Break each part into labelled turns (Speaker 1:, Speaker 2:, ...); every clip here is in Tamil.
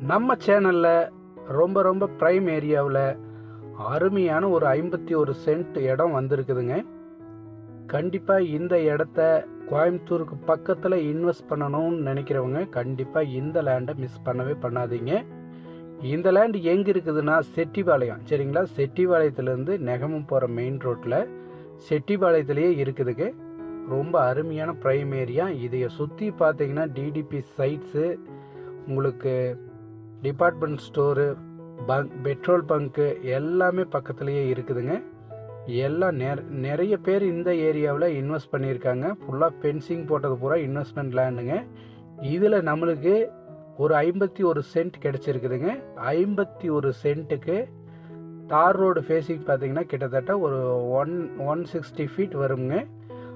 Speaker 1: நம்ம சேனலில் ரொம்ப ரொம்ப ப்ரைம் ஏரியாவில் அருமையான ஒரு ஐம்பத்தி ஒரு சென்ட் இடம் வந்திருக்குதுங்க. கண்டிப்பாக இந்த இடத்த கோயம்புத்தூருக்கு பக்கத்தில் இன்வெஸ்ட் பண்ணணும்னு நினைக்கிறவங்க கண்டிப்பாக இந்த லேண்டை மிஸ் பண்ணவே பண்ணாதீங்க. இந்த லேண்ட் எங்கே இருக்குதுன்னா செட்டிபாளையம். சரிங்களா? செட்டிபாளையத்துலேருந்து நெகமும் போகிற மெயின் ரோட்டில் செட்டிபாளையத்துலேயே இருக்குதுங்க. ரொம்ப அருமையான ப்ரைம் ஏரியா இதையை சுற்றி பார்த்தீங்கன்னா டிடிபி சைட்ஸு உங்களுக்கு department store bunk petrol bunk எல்லாமே பக்கத்துலேயே இருக்குதுங்க. எல்லாம் நெ நிறைய பேர் இந்த ஏரியாவில் இன்வெஸ்ட் பண்ணியிருக்காங்க. ஃபுல்லாக ஃபென்சிங் போட்டது பூரா இன்வெஸ்ட்மெண்ட் லேண்டுங்க இதில் நம்மளுக்கு ஒரு ஐம்பத்தி ஒரு சென்ட் கிடச்சிருக்குதுங்க. ஐம்பத்தி ஒரு சென்ட்டுக்கு தார் ரோடு ஃபேஸிங் பார்த்தீங்கன்னா கிட்டத்தட்ட ஒரு ஒன் ஒன் சிக்ஸ்டி ஃபீட் வருங்க.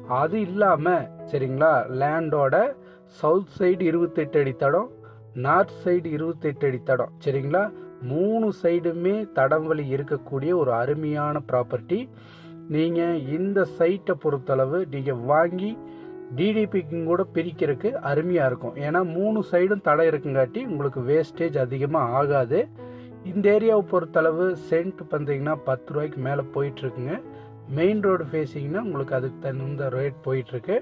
Speaker 1: அது இல்லாமல் சரிங்களா லேண்டோட சவுத் சைடு இருபத்தெட்டு அடி தடம் நார்த் சைடு இருபத்தெட்டு அடி தடம் சரிங்களா? மூணு சைடுமே தடம் வழி இருக்கக்கூடிய ஒரு அருமையான ப்ராப்பர்ட்டி நீங்கள் இந்த சைட்டை பொறுத்தளவு நீங்கள் வாங்கி டிடிபிக்கும் கூட பிரிக்கிறதுக்கு அருமையாக இருக்கும். ஏன்னா மூணு சைடும் தடை இருக்குங்காட்டி உங்களுக்கு வேஸ்டேஜ் அதிகமாக ஆகாது. இந்த ஏரியாவை பொறுத்தளவு சென்ட் பார்த்தீங்கன்னா பத்து ரூபாய்க்கு மேலே போயிட்டுருக்குங்க மெயின் ரோடு ஃபேஸிங்னா உங்களுக்கு அதுக்கு தகுந்த ரேட் போயிட்டுருக்கு.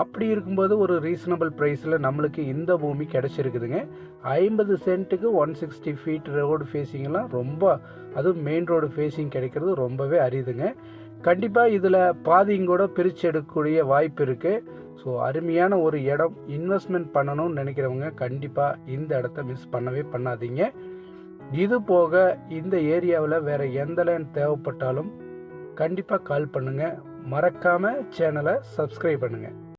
Speaker 1: அப்படி இருக்கும்போது ஒரு ரீசனபிள் ப்ரைஸில் நம்மளுக்கு இந்த பூமி கிடச்சிருக்குதுங்க. ஐம்பது சென்ட்டுக்கு ஒன் சிக்ஸ்டி ஃபீட் ரோடு ஃபேஸிங்லாம் ரொம்ப அதுவும் மெயின் ரோடு ஃபேஸிங் கிடைக்கிறது ரொம்பவே அரிதுங்க. கண்டிப்பாக இதில் பாதியும் கூட பிரித்து எடுக்கக்கூடிய வாய்ப்பு இருக்குது ஸோ அருமையான ஒரு இடம் இன்வெஸ்ட்மெண்ட் பண்ணணும்னு நினைக்கிறவங்க கண்டிப்பாக இந்த இடத்த மிஸ் பண்ணவே பண்ணாதீங்க. இது போக இந்த ஏரியாவில் வேறு எந்த லேண்ட் தேவைப்பட்டாலும் கண்டிப்பாக கால் பண்ணுங்கள் மறக்காமல் சேனலை சப்ஸ்கிரைப் பண்ணுங்கள்